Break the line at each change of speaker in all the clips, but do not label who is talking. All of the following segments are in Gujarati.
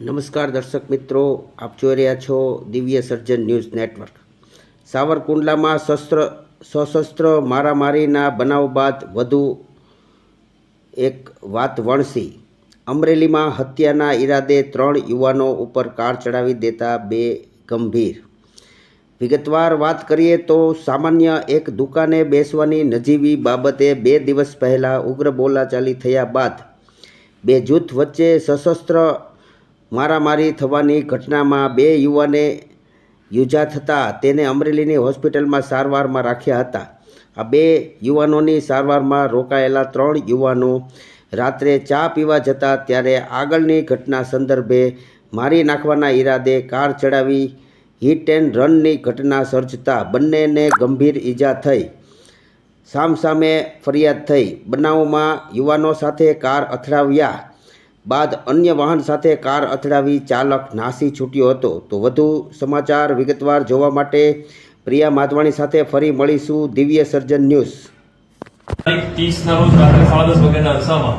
નમસ્કાર દર્શક મિત્રો, આપ જોઈ રહ્યા છો દિવ્ય સર્જન ન્યૂઝ નેટવર્ક. સાવરકુંડલામાં શસ્ત્ર, સશસ્ત્ર મારામારીના બનાવ બાદ વધુ એક વાત વણસી. અમરેલીમાં હત્યાના ઈરાદે ત્રણ યુવાનો ઉપર કાર ચડાવી દેતા બે ગંભીર. વિગતવાર વાત કરીએ તો સામાન્ય એક દુકાને બેસવાની નજીવી બાબતે બે દિવસ પહેલાં ઉગ્ર બોલાચાલી થયા બાદ બે જૂથ વચ્ચે સશસ્ત્ર મારામારી થવાની ઘટનામાં બે યુવાને યુજા થતાં તેને અમરેલીની હોસ્પિટલમાં સારવારમાં રાખ્યા હતા. આ બે યુવાનોની સારવારમાં રોકાયેલા ત્રણ યુવાનો રાત્રે ચા પીવા જતા ત્યારે આગળની ઘટના સંદર્ભે મારી નાખવાના ઈરાદે કાર ચડાવી હિટ એન્ડ રનની ઘટના સર્જતા બંનેને ગંભીર ઈજા થઈ. સામસામે ફરિયાદ થઈ. બનાવમાં યુવાનો સાથે કાર અથડાવ્યા. બાદ અન્ય વાહન સાથે કાર અથડાવી ચાલક નાસી છૂટ્યો હતો. તો વધુ સમાચાર વિગતવાર જોવા માટે પ્રિયા માધવાણી સાથે ફરી મળીશું દિવ્ય સર્જન ન્યૂઝ.
તારીખ ત્રીસના રોજ રાત્રે સાડા દસ વાગ્યાના અરસામાં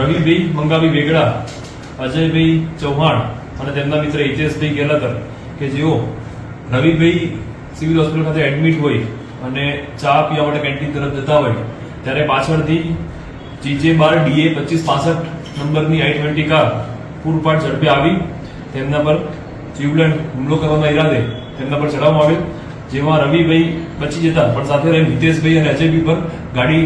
રવિભાઈ મંગાવી વેગડા, અજયભાઈ ચૌહાણ અને તેમના મિત્ર હિતેશભાઈ ગેલાતર કે જેઓ રવિભાઈ સિવિલ હોસ્પિટલ ખાતે એડમિટ હોય અને ચા પીવા માટે કેન્ટીન તરફ જતા હોય, ત્યારે પાછળથી જીજે બાર, ડીએ પચીસ, પાસઠ નંબરની આઈ ટ્વેન્ટી કાર પૂરપાટ ઝડપે આવી. તેમના પર જીવલેણ હુમલો કરવાના ઈરાદે તેમના પર ચડાવવામાં આવેલ જેમાં રવિભાઈ બચી જતા, પણ સાથે રહી હિતેશભાઈ અને અજયભાઈ પર ગાડી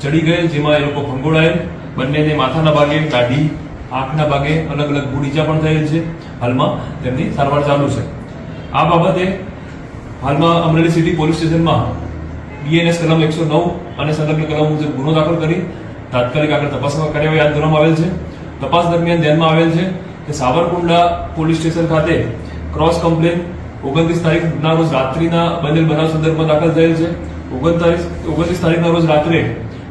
ચડી ગયેલ જેમાં એ લોકો ફંગોળાયેલ બંનેને માથાના ભાગે, દાઢી, આંખના ભાગે અલગ અલગ ગુડ ઈજા પણ થયેલ છે. હાલમાં તેમની સારવાર ચાલુ છે. આ બાબતે હાલમાં અમરેલી સિટી પોલીસ સ્ટેશનમાં બીએનએસ કલમ એકસો નવ અને સંલગ્ન કલમ મુજબ ગુનો દાખલ કરી તાત્કાલિક આગળ તપાસમાં કાર્યવાહી હાથ ધરવામાં આવેલ છે. તપાસ દરમિયાન ધ્યાનમાં આવેલ છે કે સાવરકુંડલા પોલીસ સ્ટેશન ખાતે ક્રોસ કમ્પ્લેન ઓગણત્રીસ તારીખના રોજ રાત્રિના બનેલ બનાવ સંદર્ભમાં દાખલ થયેલ છે. ઓગણતાલીસ, ઓગણત્રીસ તારીખના રોજ રાત્રે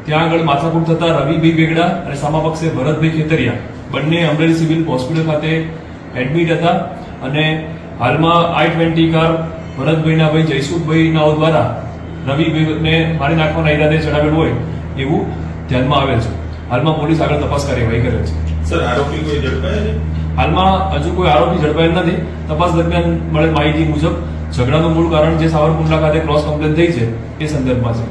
ત્યાં આગળ માથાકૂટ થતા રવિભાઈ બેગડા અને સામા પક્ષે ભરતભાઈ ખેતરિયા બંને અમરેલી સિવિલ હોસ્પિટલ ખાતે એડમિટ હતા અને હાલમાં આઈ ટ્વેન્ટી કાર ભરતભાઈના ભાઈ જયસુખભાઈના દ્વારા રવિભાઈને મારી નાખવાના ઈરાદે ચડાવેલું હોય એવું ધ્યાનમાં આવેલ છે. હાલમાં પોલીસ આગળ તપાસ કાર્યવાહી કરે છે.
સર આરોપી કોઈ ઝડપાયા
હાલમાં હજુ કોઈ આરોપી ઝડપાયેલ નથી. તપાસ દરમિયાન મળેલ માહિતી મુજબ ઝઘડાનું મૂળ કારણ જે સાવરકુંડલા ખાતે ક્રોસ કમ્પ્લેન થઈ છે એ સંદર્ભમાં છે.